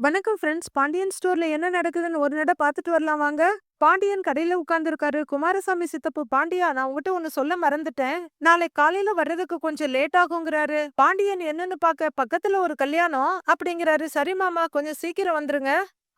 வணக்கம் ஃப்ரெண்ட்ஸ் பாண்டியன் ஸ்டோர்ல என்ன நடக்குதுன்னு ஒரு நட பார்த்துட்டு வரலாம் வாங்க. பாண்டியன் கடையில உட்கார்ந்துருக்காரு. குமாரசாமி சித்தப்பு பாண்டியா நான் உங்ககிட்ட ஒன்னு சொல்ல மறந்துட்டேன். நாளை காலையில வர்றதுக்கு கொஞ்சம் லேட் ஆகுங்கிறாரு. பாண்டியன் என்னன்னு பார்க்க பக்கத்துல ஒரு கல்யாணம் அப்படிங்கிறாரு. சரி மாமா கொஞ்சம் சீக்கிரம் வந்துருங்க.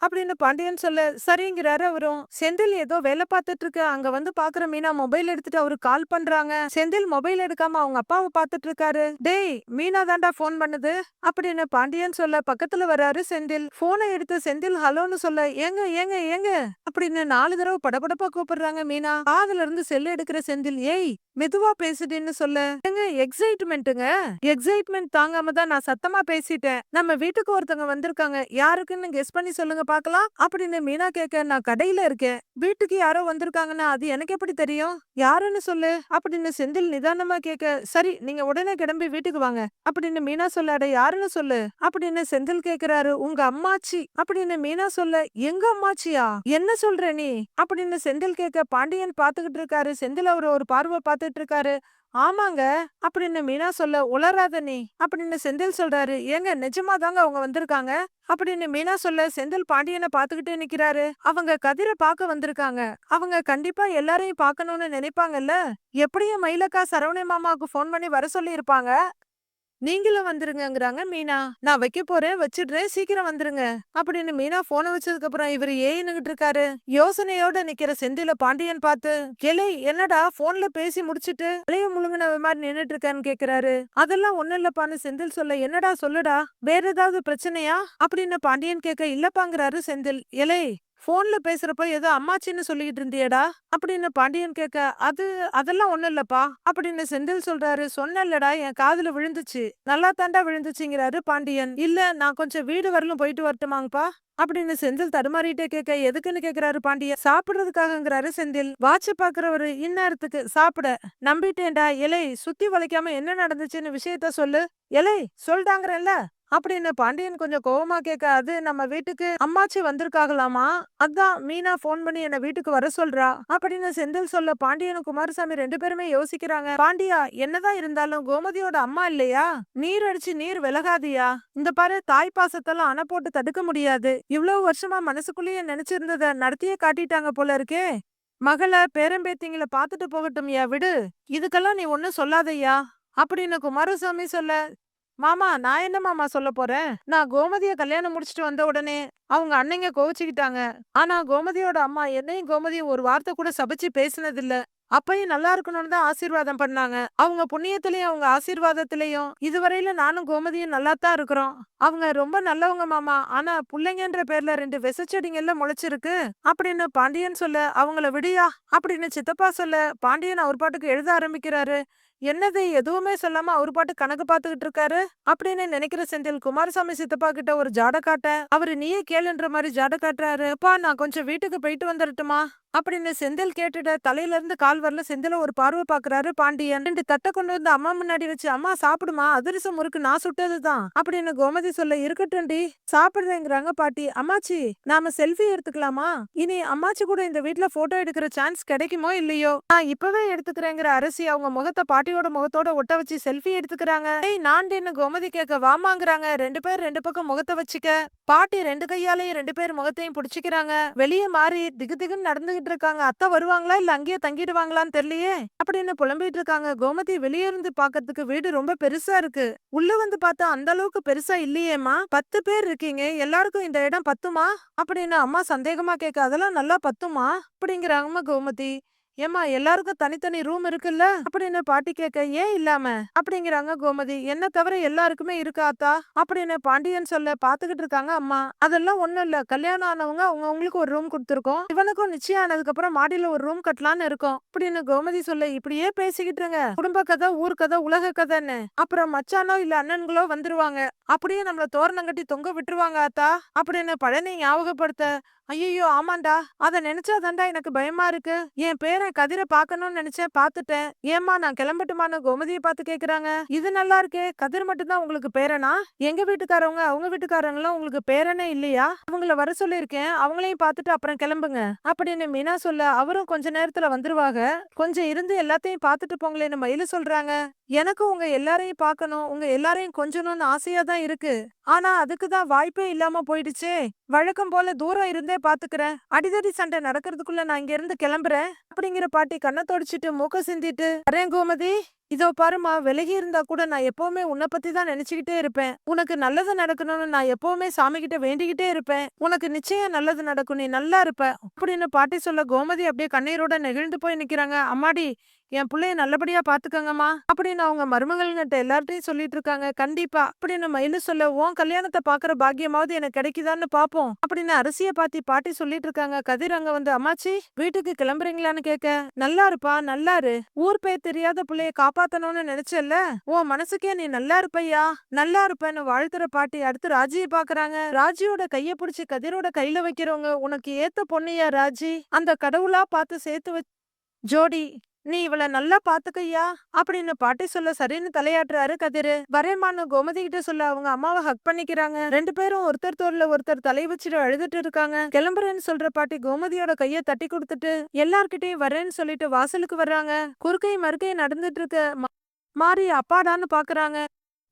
அப்படின்னு பாண்டியன் சொல்ல சரிங்கிறாரு அவரும். செந்தில் ஏதோ வேலை பார்த்துட்டு இருக்கு. அங்க வந்து பாக்குற மீனா மொபைல் எடுத்துட்டு அவரு கால் பண்றாங்க. செந்தில் மொபைல் எடுக்காம அவங்க அப்பாவை பார்த்துட்டு இருக்காரு. டேய் மீனா தாண்டா ஃபோன் பண்ணுது. அப்படின்னு பாண்டியன் சொல்ல பக்கத்துல வராரு செந்தில். போனை எடுத்து செந்தில் ஹலோன்னு சொல்ல ஏங்க ஏங்க ஏங்க. அப்படின்னு நாலு தடவை படபடப்பா கூப்பிடுறாங்க மீனா. காதுல இருந்து செல்லு எடுக்கிற செந்தில் ஏய் மெதுவா பேசுடின்னு சொல்ல. ஏங்க எக்ஸைட்மெண்ட்டுங்க எக்ஸைட்மெண்ட் தாங்காம தான் நான் சத்தமா பேசிட்டேன். நம்ம வீட்டுக்கு ஒருத்தவங்க வந்திருக்காங்க. யாருக்குன்னு கெஸ் பண்ணி சொல்லுங்க பார்க்கலாம். அப்படின்னு மீனா கேட்க நான் கடையில இருக்கேன். வீட்டுக்கு யாரோ வந்திருக்காங்கன்னா அது எனக்கு எப்படி தெரியும்? யாருன்னு சொல்லு. அப்படின்னு செந்தில் நிதானமா கேட்க சரி நீங்க உடனே கிளம்பி வீட்டுக்கு வாங்க. அப்படின்னு மீனா சொல்ல அட யாருன்னு சொல்லு. அப்படின்னு செந்தில் கேக்குறாரு உங்க அம்மாச்சி. அப்படின்னு மீனா சொல்ல எங்க அம்மாச்சியா? என்ன சொல்ற நீ? அப்படின்னு செந்தில் கேட்க பாண்டியன் பாத்துக்கிட்டு இருக்காரு. செந்தில் அவர் ஒரு பார்வை பார்த்துட்டு இருக்காரு. ஆமாங்க. அப்படின்னு மீனா சொல்ல உளராத நீ அப்படின்னு செந்தில் சொல்றாரு. ஏங்க நிஜமா தாங்க அவங்க வந்திருக்காங்க? அப்படின்னு மீனா சொல்ல செந்தில் பாண்டியனை பாத்துக்கிட்டே நிக்கிறாரு. அவங்க கதிரை பார்க்க வந்திருக்காங்க. அவங்க கண்டிப்பா எல்லாரையும் பார்க்கணும்னு நினைப்பாங்கல்ல? எப்படியும் மயிலக்கா சரவண மாமாவுக்கு ஃபோன் பண்ணி வர சொல்லி இருப்பாங்க நீங்களும் வந்துருங்கங்கிறாங்க. மீனா நான் வைக்க போறேன். வச்சிடுறேன். சீக்கிரம் வந்துருங்க. அப்படின்னு மீனா போன வச்சதுக்கு அப்புறம் இவரு ஏன்னுகிட்டு இருக்காரு? யோசனையோட நிக்கிற செந்தில பாண்டியன் பார்த்து கிளை என்னடா போன்ல பேசி முடிச்சிட்டு இளைய முழுங்கின மாதிரி நின்னுட்டு இருக்கான்னு கேக்குறாரு. அதெல்லாம் ஒண்ணு இல்லப்பான்னு செந்தில் சொல்ல என்னடா சொல்லுடா? வேற ஏதாவது பிரச்சனையா? அப்படின்னு பாண்டியன் கேட்க இல்லப்பாங்கிறாரு செந்தில். இலை போன்ல பேசுறப்ப ஏதோ அம்மாச்சின்னு சொல்லிட்டு இருந்தியடா அப்படின்னு பாண்டியன் கேட்க அது அதெல்லாம் ஒண்ணும் இல்லப்பா அப்படின்னு செந்தில் சொல்றாரு. சொன்னல்லடா என் காதுல விழுந்துச்சு. நல்லா தாண்டா விழுந்துச்சுங்கிறாரு பாண்டியன். இல்ல நான் கொஞ்சம் வீடு வரலும் போயிட்டு வரட்டுமாங்கப்பா அப்படின்னு செந்தில் தடுமாறிட்டே கேட்க எதுக்குன்னு கேக்குறாரு பாண்டியன்? சாப்பிடுறதுக்காகங்கிறாரு செந்தில். வாட்ச பாக்குறவரு இந்நேரத்துக்கு சாப்பிட. நம்பிட்டேன்டா இலை சுத்தி வளைக்காம என்ன நடந்துச்சுன்னு விஷயத்த சொல்லு. இலை சொல்லிட்டாங்கிறேன்ல அப்படின்னு பாண்டியன் கொஞ்சம் கோவமா கேட்க அது நம்ம வீட்டுக்கு அம்மாச்சி வந்திருக்காகலாமா? அதான் மீனா ஃபோன் பண்ணி என்ன வீட்டுக்கு வர சொல்றா. அப்படின்னு செந்தில் சொல்ல பாண்டியனும் குமாரசாமி ரெண்டு பேருமே யோசிக்கிறாங்க. பாண்டியா என்னதான் இருந்தாலும் கோமதியோட அம்மா இல்லையா? நீர் அடிச்சு நீர் விலகாதியா? இந்த பாரு தாய் பாசத்தெல்லாம் அணை போட்டு தடுக்க முடியாது. இவ்வளவு வருஷமா மனசுக்குள்ளேயே நினைச்சிருந்தத நடத்தியே காட்டிட்டாங்க போல இருக்கே. மகள பேரம்பேத்திங்கள பாத்துட்டு போகட்டும்யா விடு. இதுக்கெல்லாம் நீ ஒன்னும் சொல்லாதய்யா. அப்படின்னு குமாரசாமி சொல்ல மாமா நான் என்ன மாமா சொல்ல போறேன்? நான் கோமதிய கல்யாணம் முடிச்சிட்டு வந்த உடனே அவங்க அன்னைங்க கோவிச்சுக்கிட்டாங்க. ஆனா கோமதியோட அம்மா என்னையும் கோமதியும் ஒரு வார்த்தை கூட சபிச்சு பேசினதில்ல. அப்பையும் நல்லா இருக்கணும்னு தான் ஆசீர்வாதம் பண்ணாங்க. அவங்க புண்ணியத்திலயும் அவங்க ஆசீர்வாதத்திலையும் இதுவரையில நானும் கோமதியும் நல்லா தான் இருக்கிறோம். அவங்க ரொம்ப நல்லவங்க மாமா. ஆனா புள்ளைங்கன்ற பேர்ல ரெண்டு விசச்செடிங்கள்ல முளைச்சிருக்கு. அப்படின்னு பாண்டியன் சொல்ல அவங்கள விடியா? அப்படின்னு சித்தப்பா சொல்ல பாண்டியன் அவர் பாட்டுக்கு எழுத ஆரம்பிக்கிறாரு. என்னது எதுவுமே சொல்லாம அவர் பாட்டு கணக்கு பாத்துக்கிட்டு இருக்காரு? அப்படின்னு நினைக்கிற செந்தில் குமாரசாமி சித்தப்பா கிட்ட ஒரு ஜாட காட்ட அவரு நீயே கேளுன்ற மாதிரி ஜாட காட்டுறாரு. அப்பா நான் கொஞ்சம் வீட்டுக்கு போயிட்டு வந்துடட்டுமா அப்படின்னு செந்தில் கேட்டுட தலையில இருந்து கால் வரல. செந்தில ஒரு பார்வை பாக்குறாரு. பாண்டியன் ரெண்டு தட்டை கொண்டு வந்து அம்மா முன்னாடி வச்சு அம்மா சாப்பிடுமா? அதிரசம் முறுக்கு நான் சுட்டதுதான். அப்படின்னு கோமதி சொல்ல இருக்கட்டும்டி சாப்பிடுறேங்கிறாங்க பாட்டி. அம்மாச்சி நாம செல்ஃபி எடுத்துக்கலாமா? இனி அம்மாச்சி கூட இந்த வீட்ல போட்டோ எடுக்கிற சான்ஸ் கிடைக்குமோ இல்லையோ? நான் இப்பவே எடுத்துக்கிறேங்கிற அரசி அவங்க முகத்தை பாட்டியோட முகத்தோட ஒட்ட வச்சு செல்ஃபி எடுத்துக்கிறாங்க. ஏய் நாண்டேன்னு கோமதி கேட்க வாமாங்கிறாங்க. ரெண்டு பேர் ரெண்டு பக்கம் முகத்தை வச்சுக்க. பாட்டி ரெண்டு கையாலையும் ரெண்டு பேர் முகத்தையும் புடிச்சுக்கிறாங்க. வெளியே மாறி திகு திகுன்னு நடந்துகிட்டு இருக்காங்க. அத்தை வருவாங்களா? இல்ல அங்கேயே தங்கிடுவாங்களான்னு தெரியலையே. அப்படின்னு புலம்பிட்டு இருக்காங்க. கோமதி வெளியே இருந்து பாக்கிறதுக்கு வீடு ரொம்ப பெருசா இருக்கு. உள்ள வந்து பார்த்தா அந்த அளவுக்கு பெருசா இல்லையேம்மா. பத்து பேர் இருக்கீங்க. எல்லாருக்கும் இந்த இடம் பத்துமா? அப்படின்னு அம்மா சந்தேகமா கேட்க அதெல்லாம் நல்லா பத்துமா? அப்படிங்கிறாங்கம்மா கோமதி. ஏமா எல்லாருக்கும் தனித்தனி ரூம் இருக்குல்ல? அப்படின்னு பாட்டி கேட்க ஏன் இல்லாம? அப்படிங்கிறாங்க கோமதி. என்ன தவிர எல்லாருக்குமே இருக்காத்தா அப்படின்னு பாண்டியன் சொல்ல பாத்துக்கிட்டு இருக்காங்க அம்மா. அதெல்லாம் ஒண்ணும் இல்ல. கல்யாணம் ஆனவங்க அவங்க அவங்களுக்கு ஒரு ரூம் கொடுத்துருக்கோம். இவனுக்கும் நிச்சயம் ஆனதுக்கு அப்புறம் மாடியில ஒரு ரூம் கட்டலான்னு இருக்கோம். அப்படின்னு கோமதி சொல்ல இப்படியே பேசிக்கிட்டு இருங்க. குடும்ப கதை ஊர் கதை உலக கதைன்னு. அப்புறம் மச்சானோ இல்ல அண்ணன்களோ வந்துருவாங்க. அப்படியே நம்மள தோரணம் கட்டி தொங்க விட்டுருவாங்க ஆத்தா அப்படின்னு பழனி ஞாபகப்படுத்த ஐயோ ஆமாண்டா. அத நினைச்சாதாண்டா எனக்கு பயமா இருக்கு. என் பேரன் கதிரை பாக்கணும்னு நினைச்சேன் பார்த்துட்டேன் ஏமா நான் கிளம்பட்டுமான்னு கோமதியை பார்த்து கேக்குறாங்க. இது நல்லா இருக்கே. கதிர் மட்டும்தான் உங்களுக்கு பேரனா? எங்க வீட்டுக்காரவங்க? அவங்க வீட்டுக்காரங்களும் உங்களுக்கு பேரனே இல்லையா? அவங்கள வர சொல்லியிருக்கேன். அவங்களையும் பார்த்துட்டு அப்புறம் கிளம்புங்க. அப்படின்னு மீனா சொல்ல அவரும் கொஞ்ச நேரத்துல வந்துருவாங்க கொஞ்சம் இருந்து எல்லாத்தையும் பார்த்துட்டு போங்களேன்னு மயில சொல்றாங்க. எனக்கும் உங்க எல்லாரையும் பார்க்கணும். உங்க எல்லாரையும் கொஞ்சணும்னு ஆசையா தான் இருக்கு. ஆனா அதுக்கு தான் வாய்ப்பே இல்லாம போயிடுச்சே. வழக்கம் போல தூரம் இருந்தே பாத்துக்கிறேன். அடிதடி சண்டை நடக்கிறதுக்குள்ள நான் இங்க இருந்து கிளம்புறேன். அப்படிங்கிற பாட்டி கண்ணை தொடச்சிட்டு மூக்க சிந்திட்டு வரேன் கோமதி. இதோ பாருமா விலகி இருந்தா கூட நான் எப்பவுமே உன்னை பத்தி தான் நினைச்சுக்கிட்டே இருப்பேன். உனக்கு நல்லது நடக்கணும்னு நான் எப்பவுமே சாமி கிட்ட வேண்டிக்கிட்டே இருப்பேன். உனக்கு நிச்சயம் நல்லது நடக்கும் நீ நல்லா இருப்ப அப்படின்னு பாட்டி சொல்ல கோமதி அப்படியே கண்ணீரோட நெகிழ்ந்து போய் நிக்கிறாங்க. அம்மாடி என் பிள்ளைய நல்லபடியா பாத்துக்கங்கம்மா அப்படின்னு அவங்க மருமகள்கிட்ட எல்லார்ட்டையும் சொல்லிட்டு இருக்காங்க. கண்டிப்பா அப்படின்னு மயிலு சொல்ல உன் கல்யாணத்தை பாக்குற பாக்கியமாவது எனக்கு கிடைக்குதான்னு பாப்போம் அப்படின்னு அரசிய பாத்தி பாட்டி சொல்லிட்டு இருக்காங்க. கதிர் அங்க வந்து அம்மாச்சி வீட்டுக்கு கிளம்புறீங்களான்னு கேட்க நல்லா இருப்பா நல்லாரு ஊர் பேர் தெரியாத பிள்ளைய காப்பாத்தணும்னு நினைச்சல்ல? உன் மனசுக்கே நீ நல்லா இருப்பையா? நல்லா இருப்பேன்னு வாழ்த்துற பாட்டி அடுத்து ராஜியை பாக்குறாங்க. ராஜியோட கைய புடிச்சு கதிரோட கையில வைக்கிறவங்க உனக்கு ஏத்த பொண்ணுயா ராஜி? அந்த கடவுளா பார்த்து சேர்த்து வச்சு ஜோடி நீ இவள நல்லா பாத்துக்கையா? அப்படின்னு பாட்டி சொல்ல சரின்னு தலையாட்டுறாரு கதிரு. வரேமான்னு கோமதி கிட்ட சொல்ல அவங்க அம்மாவை ஹக் பண்ணிக்கிறாங்க. ரெண்டு பேரும் ஒருத்தர் தோல்ல ஒருத்தர் தலை வச்சுட்டு அழுதுட்டு இருக்காங்க. கிளம்புறேன்னு சொல்ற பாட்டி கோமதியோட கைய தட்டி கொடுத்துட்டு எல்லார்கிட்டயும் வரேன்னு சொல்லிட்டு வாசலுக்கு வர்றாங்க. குறுக்கை மறுக்கை நடந்துட்டு இருக்க மா- மாறி அப்பாடான்னு பாக்குறாங்க.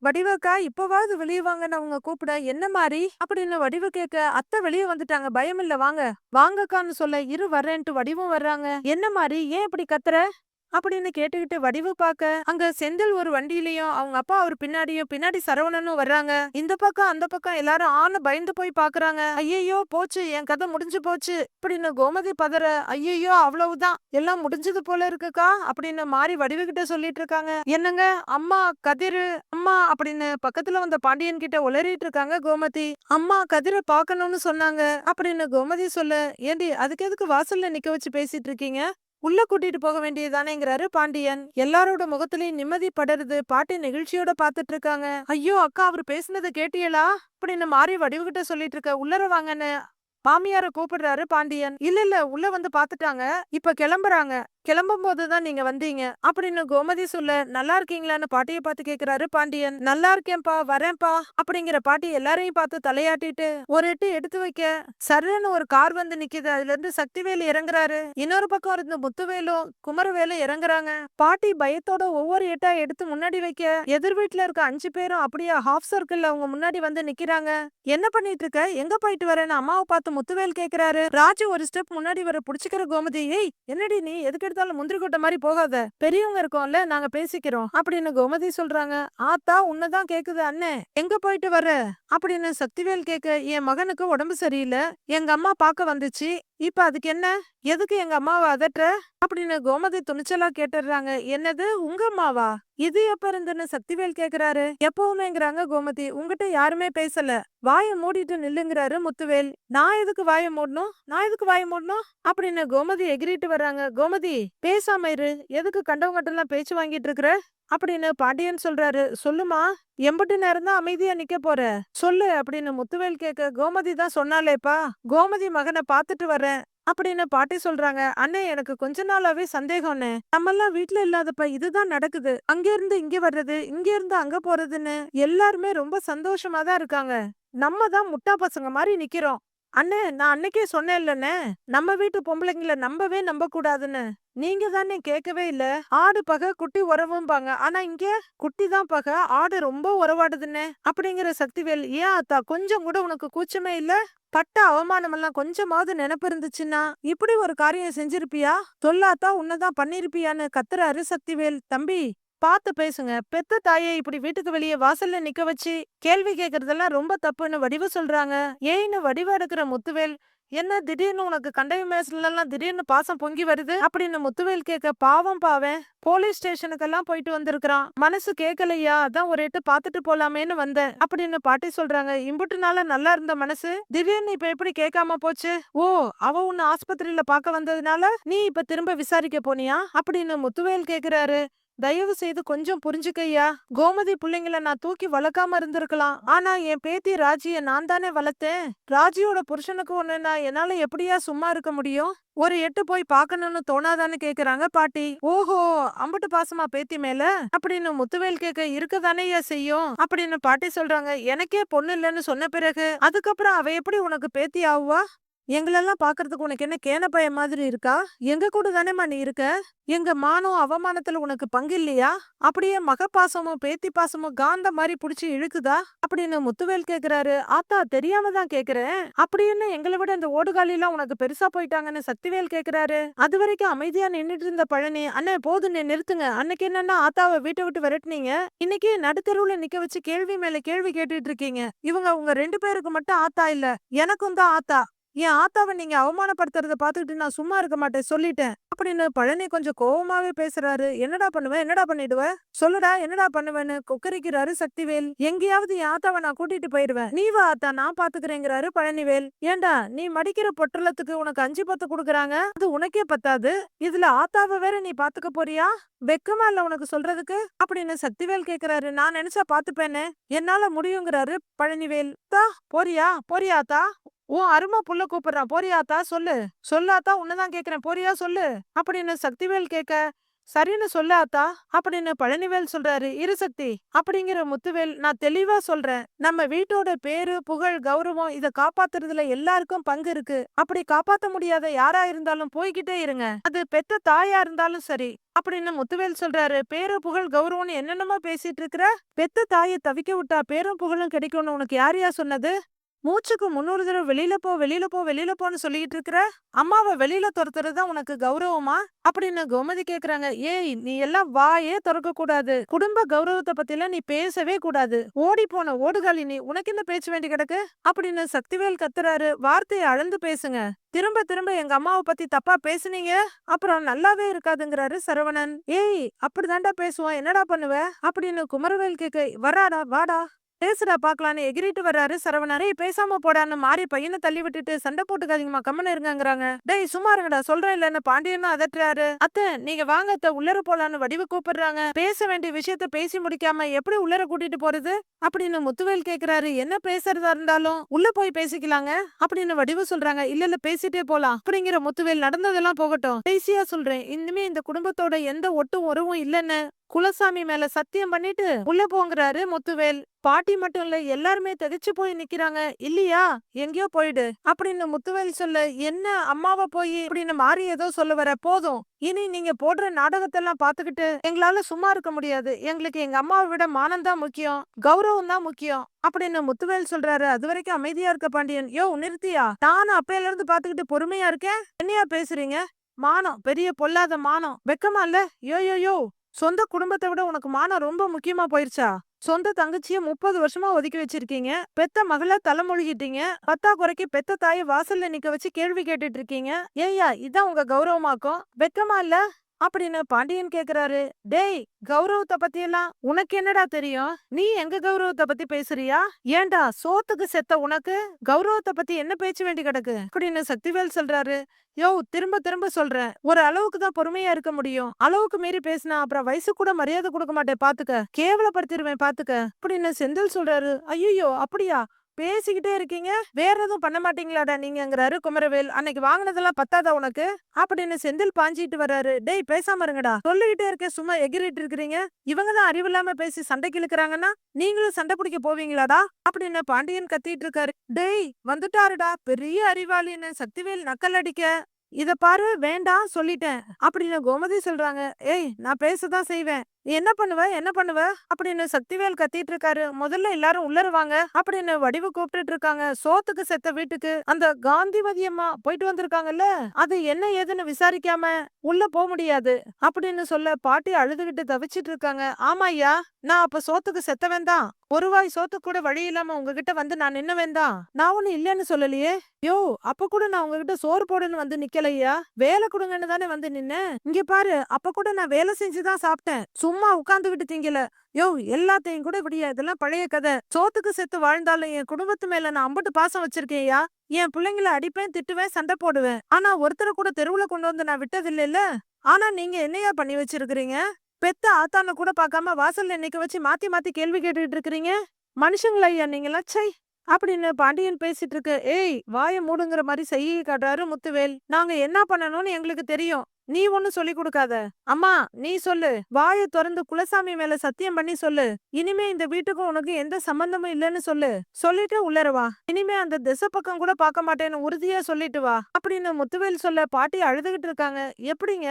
வடிவக்கா இப்பவாவது வெளியே வாங்கன்னு அவங்க கூப்பிட என்ன மாதிரி அப்படின்னு வடிவு கேட்க அத்தை வெளியே வந்துட்டாங்க பயம் இல்ல வாங்க. வாங்கக்கான்னு சொல்ல இரு வரேன்ட்டு வடிவும் வர்றாங்க. என்ன மாதிரி ஏன் இப்படி கத்துற? அப்படின்னு கேட்டுக்கிட்டு வடிவு பார்க்க அங்க செந்தில் ஒரு வண்டியிலயும் அவங்க அப்பா அவர் பின்னாடியும் பின்னாடி சரவணனும் வர்றாங்க. இந்த பக்கம் அந்த பக்கம் எல்லாரும் ஆன பயந்து போய் பாக்குறாங்க. ஐயையோ போச்சு என் கதை முடிஞ்சு போச்சு அப்படின்னு கோமதி பதற ஐயையோ அவ்வளவுதான் எல்லாம் முடிஞ்சது போல இருக்குக்கா அப்படின்னு மாறி வடிவுகிட்ட சொல்லிட்டு இருக்காங்க. என்னங்க அம்மா கதிரு அம்மா அப்படின்னு பக்கத்துல வந்த பாண்டியன் கிட்ட உளறிட்டு இருக்காங்க கோமதி. அம்மா கதிரை பாக்கணும்னு சொன்னாங்க அப்படின்னு கோமதி சொல்ல ஏண்டி அதுக்கு எதுக்கு வாசல்ல நிக்க வச்சு பேசிட்டு இருக்கீங்க? உள்ள கூட்டிட்டு போக வேண்டியதானேங்கிறாரு பாண்டியன். எல்லாரோட முகத்திலையும் நிம்மதி படருது. பாட்டி நெகிழ்ச்சியோட பாத்துட்டு இருக்காங்க. ஐயோ அக்கா அவர் பேசுனதை கேட்டியலா? அப்படின்னு மாறி வடிவுகிட்ட சொல்லிட்டு இருக்க? உள்ளர வாங்கன்னு. மாமியார கூப்பிடுறாரு பாண்டியன். இல்ல இல்ல உள்ள வந்து பாத்துட்டாங்க. இப்ப கிளம்புறாங்க. கிளம்பும் போதுதான் நீங்க வந்தீங்க. அப்படின்னு கோமதி சொல்ல நல்லா இருக்கீங்களான்னு பாட்டியை பார்த்து கேக்குறாரு பாண்டியன். நல்லா இருக்கேன்பா வரேன்பா அப்படிங்கிற பாட்டி எல்லாரையும் பார்த்து தலையாட்டிட்டு ஒரு எட்டு எடுத்து வைக்க. சர்ன்னு ஒரு கார் வந்து நிக்குது அதுல இருந்து சக்திவேலு இறங்குறாரு. இன்னொரு பக்கம் இருந்து முத்துவேலும் குமரவேலும் இறங்குறாங்க. பாட்டி பயத்தோட ஒவ்வொரு எட்டா எடுத்து முன்னாடி வைக்க எதிர் வீட்டுல இருக்க அஞ்சு பேரும் அப்படியே ஹாஃப் சர்க்கிள் அவங்க முன்னாடி வந்து நிக்கிறாங்க. என்ன பண்ணிட்டு இருக்க? எங்க போயிட்டு வரேன்னு அம்மாவை பார்த்து முத்துவேல் கேக்குறாரு. ராஜு ஒரு ஸ்டெப் முன்னாடி வர புடிச்சுக்கிற கோமதி ஏய் என்னடி நீ? எதுக்கு பார்த்தாலும் முந்திரி கொட்டை மாதிரி போகாத. பெரியவங்க இருக்கோம்ல நாங்க பேசிக்கிறோம். அப்படின்னு கோமதி சொல்றாங்க. ஆத்தா உன்னதான் கேக்குது அண்ணே. எங்க போயிட்டு வர அப்படின்னு சக்திவேல் கேக்க என் மகனுக்கு உடம்பு சரியில்லை. எங்க அம்மா பார்க்க வந்துச்சு. இப்ப அதுக்கு என்ன? எதுக்கு எங்க அம்மாவை அதட்டுற? அப்படின்னு கோமதி துணிச்சலா கேட்டுடுறாங்க. என்னது? உங்க அம்மாவா? இது எப்ப இருந்துன்னு சக்திவேல் கேக்குறாரு. எப்பவுமேங்கிறாங்க கோமதி. உங்ககிட்ட யாருமே பேசல. வாய மூடிட்டு நில்லுங்கிறாரு முத்துவேல். நான் எதுக்கு வாய மூடணும்? நான் எதுக்கு வாய மூடணும்? அப்படின்னு கோமதி எகிரிட்டு வர்றாங்க. கோமதி பேசாம இரு. எதுக்கு கண்டவங்கட்டெல்லாம் பேச்சு வாங்கிட்டு இருக்கிற? அப்படின்னு பாண்டியன் சொல்றாரு சொல்லுமா எம்பட்டு நேரம் தான் அமைதியா நிக்க போற. சொல்லு அப்படின்னு முத்துவேல் கேக்க கோமதி தான் சொன்னாலேப்பா கோமதி மகனை பாத்துட்டு வரேன் அப்படின்னு பாட்டி சொல்றாங்க. அண்ணே எனக்கு கொஞ்ச நாளாவே சந்தேகம்னு நம்மெல்லாம் வீட்டுல இல்லாதப்ப இதுதான் நடக்குது. அங்க இருந்து இங்க வர்றது இங்க இருந்து அங்க போறதுன்னு எல்லாருமே ரொம்ப சந்தோஷமா தான் இருக்காங்க. நம்ம தான் முட்டா பசங்க மாதிரி நிக்கிறோம். அண்ணே நான் அன்னைக்கே சொன்னேன் இல்லண்ணே நம்ம வீட்டு பொம்பளைங்கள நம்பவே நம்ப கூடாதுன்னு நீங்க தானே கேட்கவே இல்ல. ஆடு பகை குட்டி உறவும்பாங்க. ஆனா இங்க குட்டி தான் பகை ஆடு ரொம்ப உறவாடுதுன்னே. அப்படிங்கிற சக்திவேல் ஏன் அத்தா கொஞ்சம் கூட உனக்கு கூச்சமே இல்ல? பட்ட அவமானம் எல்லாம் கொஞ்சமாவது நினப்பு இருந்துச்சுன்னா இப்படி ஒரு காரியம் செஞ்சிருப்பியா? தொல்லாத்தா உன்னதான் பண்ணிருப்பியான்னு கத்துறாரு சக்திவேல். தம்பி பார்த்து பேசுங்க. பெத்த தாயை இப்படி வீட்டுக்கு வெளியே வாசல்ல நிக்க வச்சு கேள்வி கேக்குறதெல்லாம் ரொம்ப தப்புன்னு வடிவு சொல்றாங்க. ஏன்னு வடிவ எடுக்கிற முத்துவேல் என்ன திடீர்னு உனக்கு கண்டவி மேசல திடீர்னு பாசம் பொங்கி வருது? அப்படின்னு முத்துவேல் கேட்க பாவம் பாவன். போலீஸ் ஸ்டேஷனுக்கெல்லாம் போயிட்டு வந்திருக்கிறான். மனசு கேட்கலையா அதான் ஒரு எட்டு பாத்துட்டு போலாமேன்னு வந்தேன். அப்படின்னு பாட்டி சொல்றாங்க. இம்புட்டுனால நல்லா இருந்த மனசு? திடீர்னு இப்ப எப்படி கேட்காம போச்சு? ஓ அவ உன்னை ஆஸ்பத்திரியில பாக்க வந்ததுனால நீ இப்ப திரும்ப விசாரிக்க போனியா? அப்படின்னு முத்துவேல் கேக்குறாரு. தயவு செய்து கொஞ்சம் புரிஞ்சுக்கய்யா. கோமதி பிள்ளைங்கள நான் தூக்கி வளர்க்காம இருந்திருக்கலாம். ஆனா என் பேத்தி ராஜிய நான் தானே வளர்த்தேன் ராஜியோட புருஷனுக்கு ஒண்ணு நான் என்னால எப்படியா சும்மா இருக்க முடியும்? ஒரு எட்டு போய் பாக்கணும்னு தோணாதான்னு கேக்குறாங்க பாட்டி. ஓஹோ அம்பட்டு பாசமா பேத்தி மேல? அப்படின்னு முத்துவேல் கேக்க இருக்கதானேயா செய்யும்? அப்படின்னு பாட்டி சொல்றாங்க எனக்கே பொண்ணு இல்லைன்னு சொன்ன பிறகு அதுக்கப்புறம் அவ எப்படி உனக்கு பேத்தி ஆகுவா? எங்களெல்லாம் பாக்குறதுக்கு உனக்கு என்ன கேன பயம் மாதிரி இருக்கா? எங்க கூட தானேம்மா நீ இருக்க? எங்க மானம் அவமானத்துல உனக்கு பங்கு இல்லையா? அப்படியே மக பேத்தி பாசமும் காந்த மாதிரி புடிச்சு இழுக்குதா? அப்படின்னு முத்துவேல் கேக்குறாரு. ஆத்தா தெரியாம தான் கேக்குறேன். அப்படின்னு எங்களை விட இந்த ஓடுகாலி எல்லாம் உனக்கு பெருசா போயிட்டாங்கன்னு சக்திவேல் கேக்குறாரு. அது வரைக்கும் அமைதியா நின்றுட்டு இருந்த பழனி அண்ணே போதுன்னு நிறுத்துங்க. அன்னைக்கு என்னன்னா ஆத்தாவை வீட்டை விட்டு விரட்டுனீங்க. இன்னைக்கு நடுத்தருவுல நிக்க வச்சு கேள்வி மேல கேள்வி கேட்டுட்டு இருக்கீங்க. இவங்க உங்க ரெண்டு பேருக்கு மட்டும் ஆத்தா இல்ல. எனக்கும் தான் ஆத்தா. என் ஆத்தாவை நீங்க அவமானப்படுத்துறத பாத்துக்கிட்டு நான் சும்மா இருக்க மாட்டேன் சொல்லிட்டேன். அப்படின்னு பழனி கொஞ்சம் கோவமாவே பேசுறாரு. என்னடா பண்ணுவேன் என்னடா பண்ணிடுவ? சொல்லுடா என்னடா பண்ணுவேன்னு கொக்கரிக்கிறாரு சக்திவேல். எங்கேயாவது என் ஆத்தாவை நான் கூட்டிட்டு போயிருவேன் நீ வா ஆத்தா நான் பாத்துக்கிறேங்கிறாரு பழனிவேல். ஏண்டா நீ மடிக்கிற பொட்டலத்துக்கு உனக்கு அஞ்சு பத்து குடுக்குறாங்க? அது உனக்கே பத்தாது. இதுல ஆத்தாவை வேற நீ பாத்துக்க போறியா? வெக்கமா இல்ல உனக்கு சொல்றதுக்கு? அப்படின்னு சக்திவேல் கேக்குறாரு. நான் நினைச்சா பாத்துப்பேனே. என்னால முடியுங்கிறாரு பழனிவேல். தா போறியா? போறியாத்தா உன் அருமை புள்ள கூப்பிடுறான் போறியாத்தா? சொல்லு. சொல்லாத்தா? உன்னதான் கேக்குறேன். போறியா? சொல்லு. அப்படின்னு சக்திவேல் கேட்க சரின்னு சொல்ல ஆத்தா அப்படின்னு பழனிவேல் சொல்றாரு. இரு சக்தி அப்படிங்கிற முத்துவேல் நான் தெளிவா சொல்றேன். நம்ம வீட்டோட பேரு புகழ் கௌரவம் இதை காப்பாத்துறதுல எல்லாருக்கும் பங்கு இருக்கு. அப்படி காப்பாத்த முடியாத யாரா இருந்தாலும் போய்கிட்டே இருங்க. அது பெத்த தாயா இருந்தாலும் சரி அப்படின்னு முத்துவேல் சொல்றாரு. பேரு புகழ் கௌரவம்னு என்னென்னமோ பேசிட்டு இருக்கிற? பெத்த தாயை தவிக்க விட்டா பேரும் புகழும் கிடைக்கும்னு உனக்கு யார் யார் சொன்னது? மூச்சுக்கு முன்னூறு தடவை வெளியில போ வெளியில போ வெளியில போன்னு சொல்லிட்டு இருக்கிற அம்மாவை வெளியில துரத்துறது உனக்கு கௌரவமா? அப்படின்னு கோமதி கேக்குறாங்க. ஏய் நீ எல்லாம் வாயே திறக்க கூடாது. குடும்ப கௌரவத்தை பத்திலாம் நீ பேசவே கூடாது. ஓடி போன ஓடுகாலி நீ உனக்கு என்ன பேச்சு வேண்டி கிடக்கு? அப்படின்னு சக்திவேல் கத்துறாரு. வார்த்தையை அளந்து பேசுங்க. திரும்ப திரும்ப எங்க அம்மாவை பத்தி தப்பா பேசுனீங்க? அப்புறம் நல்லாவே இருக்காதுங்கிறாரு சரவணன். ஏய் அப்படிதான்டா பேசுவான் என்னடா பண்ணுவ? அப்படின்னு குமரவேல் கேக்க வராடா வாடா. பேசுடா பாக்கலான்னு எகிரிட்டு வர்றாரு. சரவணாரே பேசாம போடான்னு மாறி பையனை தள்ளி விட்டுட்டு சண்டை போட்டுக்காதீங்கம்மா கம்மனு இருங்கங்கிறாங்க. டேய் சும்மா இருங்கடா சொல்றேன் இல்லன்னு பாண்டியனும் அதட்டுறாரு. அத்தை நீங்க வாங்க அத்தை உள்ளர போலான்னு வடிவு கூப்பிடுறாங்க. பேச வேண்டிய விஷயத்த பேசி முடிக்காம எப்படி உள்ளர கூட்டிட்டு போறது? அப்படின்னு முத்துவேல் கேக்குறாரு. என்ன பேசுறதா இருந்தாலும் உள்ள போய் பேசிக்கலாங்க அப்படின்னு வடிவு சொல்றாங்க. இல்ல இல்ல பேசிட்டே போலாம் அப்படிங்கிற முத்துவேல். நடந்ததெல்லாம் போகட்டும். பேசியா சொல்றேன். இனிமே இந்த குடும்பத்தோட எந்த ஒட்டும் உறவும் இல்லைன்னு குலசாமி மேல சத்தியம் பண்ணிட்டு உள்ள போங்கிறாரு முத்துவேல். பாட்டி மட்டும் இல்ல எல்லாருமே திகைச்சு போய் நிக்கிறாங்க. இல்லையா? எங்கேயோ போயிடு. அப்படின்னு முத்துவேல் சொல்ல என்ன? அம்மாவை போய் அப்படின்னு மாறி ஏதோ சொல்ல வர போதும். இனி நீங்க போடுற நாடகத்தெல்லாம் பாத்துக்கிட்டு எங்களால சும்மா இருக்க முடியாது. எங்களுக்கு எங்க அம்மாவை விட மானம் தான் முக்கியம். கௌரவம் தான் முக்கியம். அப்படின்னு முத்துவேல் சொல்றாரு. அது வரைக்கும் அமைதியா இருக்க பாண்டியன். யோ நிறுத்தியா? நானும் அப்பையில இருந்து பாத்துக்கிட்டு பொறுமையா இருக்கேன். என்னையா பேசுறீங்க? மானம். பெரிய பொல்லாத மானம். வெக்கமா இல்ல? யோ யோ யோ. சொந்த குடும்பத்தை விட உனக்கு மானம் ரொம்ப முக்கியமா போயிருச்சா? சொந்த தங்கச்சிய முப்பது வருஷமா ஒதுக்கி வச்சிருக்கீங்க. பெத்த மகள தலைமொழிகிட்டீங்க. பத்தா குறைக்கு பெத்த தாயை வாசல்ல நிக்க வச்சு கேள்வி கேட்டுட்டு இருக்கீங்க. ஏய்யா இதான் உங்க கௌரவமாக்கும்? வெக்கமா இல்ல? அப்படின்னு பாண்டியன் கேக்குறாரு. டேய் கௌரவத்தை பத்தி எல்லாம் உனக்கு என்னடா தெரியும்? நீ எங்க கௌரவத்தை பத்தி பேசுறியா? ஏன்டா சோத்துக்கு செத்த உனக்கு? கௌரவத்தை பத்தி என்ன பேச்சு வேண்டி கிடக்கு? அப்படின்னு சக்திவேல் சொல்றாரு. யோ திரும்ப திரும்ப சொல்றேன். ஒரு அளவுக்கு தான் பொறுமையா இருக்க முடியும். அளவுக்கு மீறி பேசினா அப்புறம் வயசு கூட மரியாதை கொடுக்க மாட்டேன். பாத்துக்க. கேவலப்படுத்திடுவேன் பாத்துக்க. அப்படின்னு செந்தில் சொல்றாரு. ஐயோ அப்படியா? பேசிக்கிட்டே இருக்கீங்க. வேற எதுவும் பண்ண மாட்டீங்களாடா நீங்கிறாரு குமரவேல். அன்னைக்கு வாங்கினதெல்லாம் பத்தாதா உனக்கு? அப்படின்னு செந்தில் பாஞ்சிட்டு வர்றாரு. டேய் பேசாம இருங்கடா. சொல்லிக்கிட்டே இருக்க சும்மா எகிரிட்டு இருக்கிறீங்க. இவங்க தான் அறிவில்லாம பேசி சண்டைக்கு இழுக்கிறாங்கன்னா நீங்களும் சண்டை பிடிக்க போவீங்களாடா? அப்படின்னு பாண்டியன் கத்திட்டு இருக்காரு. டேய் வந்துட்டாருடா. பெரிய அறிவாளின்னு சக்திவேல் நக்கல் அடிக்க. இத பாரு வேண்டாம் சொல்லிட்டேன். அப்படின்னு கோமதி சொல்றாங்க. ஏய் நான் பேசதான் செய்வேன். என்ன பண்ணுவ? என்ன பண்ணுவ? அப்படின்னு சக்திவேல் கத்திட்டு இருக்காரு. முதல்ல எல்லாரும் உள்ளருவாங்க. அப்படின்னு வடிவு கூப்பிட்டு இருக்காங்க. சோத்துக்கு செத்த வீட்டுக்கு அந்த காந்திமதி அம்மா போயிட்டு வந்திருக்காங்கல்ல? அது என்ன ஏதுன்னு விசாரிக்காம உள்ள போக முடியாது அப்படின்னு சொல்ல பாட்டி அழுதுகிட்டு தவிச்சிட்டு இருக்காங்க. ஆமா ஐயா நான் அப்ப சோத்துக்கு செத்தவன் தான். ஒரு வாய் சோத்து கூட வழி இல்லாம உங்ககிட்ட வந்து நான் நின்னவன் தான். நான் ஒண்ணு இல்லன்னு சொல்லலையே? யோ அப்ப கூட நான் உங்ககிட்ட சோறு போடுன்னு வந்து நிக்கலையா வேலை கொடுங்கன்னு தானே வந்து நின்னேன். இங்க பாரு அப்ப கூட நான் வேலை செஞ்சுதான் சாப்பிட்டேன். சும்மா உட்கார்ந்துகிட்டு திங்கல. யோ எல்லாத்தையும் கூட விடியா இதெல்லாம் பழைய கதை. சோத்துக்கு செத்து வாழ்ந்தாலும் என் குடும்பத்து மேல நான் அம்பட்டு பாசம் வச்சிருக்கேயா என் பிள்ளைங்கள அடிப்பேன் திட்டுவேன் சண்டை போடுவேன். ஆனா ஒருத்தரை கூட தெருவுல கொண்டு வந்து நான் விட்டதில்லைல்ல ஆனா நீங்க என்னையா பண்ணி வச்சிருக்கிறீங்க? பெத்த ஆத்தான கூட பார்க்காம வாசல்ல இன்னைக்கு வச்சு மாத்தி மாத்தி கேள்வி கேட்டுக்கிட்டு இருக்கிறீங்க? மனுஷங்களா ஐயா நீங்களா சை அப்படின்னு பாண்டியன் பேசிட்டு இருக்கு. ஏய் வாய மூடுங்கிற மாதிரி செய்ய காட்டுறாரு முத்துவேல். நாங்க என்ன பண்ணணும்னு எங்களுக்கு தெரியும். நீ ஒண்ணு சொல்லி கொடுக்காத. அம்மா நீ சொல்லு. வாயை திறந்து குலசாமி மேல சத்தியம் பண்ணி சொல்லு. இனிமே இந்த வீட்டுக்கும் உனக்கு எந்த சம்பந்தமும் இல்லைன்னு சொல்லு. சொல்லிட்டு உள்ளர வா. இனிமே அந்த திசை பக்கம் கூட பார்க்க மாட்டேன்னு உறுதியா சொல்லிட்டு வா. அப்படின்னு முத்துவேல் சொல்ல பாட்டி அழுதுகிட்டு இருக்காங்க. எப்படிங்க?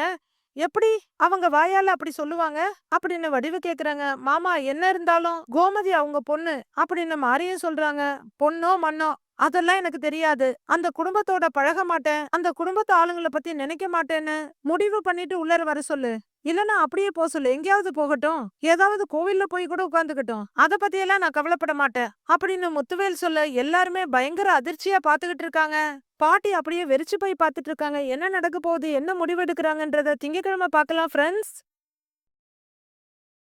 எப்படி? அவங்க வாயால அப்படி சொல்லுவாங்க? அப்படின்னு வடிவு கேக்குறாங்க. மாமா என்ன இருந்தாலும் கோமதி அவங்க பொண்ணு அப்படின்னு மாரியும் சொல்றாங்க. பொண்ணோ மண்ணோ அதெல்லாம் எனக்கு தெரியாது. அந்த குடும்பத்தோட பழக மாட்டேன். அந்த குடும்பத்து ஆளுங்களை பத்தி நினைக்க மாட்டேன்னு முடிவு பண்ணிட்டு உள்ளர வர சொல்லு. இல்லனா அப்படியே போக சொல்லு. எங்கேயாவது போகட்டும். ஏதாவது கோவில்ல போய் கூட உட்கார்ந்துக்கட்டும். அத பத்தி எல்லாம் நான் கவலைப்பட மாட்டேன். அப்படின்னு முத்துவேல் சொல்ல எல்லாருமே பயங்கர அதிர்ச்சியா பாத்துக்கிட்டு இருக்காங்க. பாட்டி அப்படியே வெறிச்சு போய் பாத்துட்டு இருக்காங்க. என்ன நடக்க போகுது? என்ன முடிவு எடுக்கிறாங்கன்றத திங்கக்கிழமை பார்க்கலாம் ஃப்ரெண்ட்ஸ்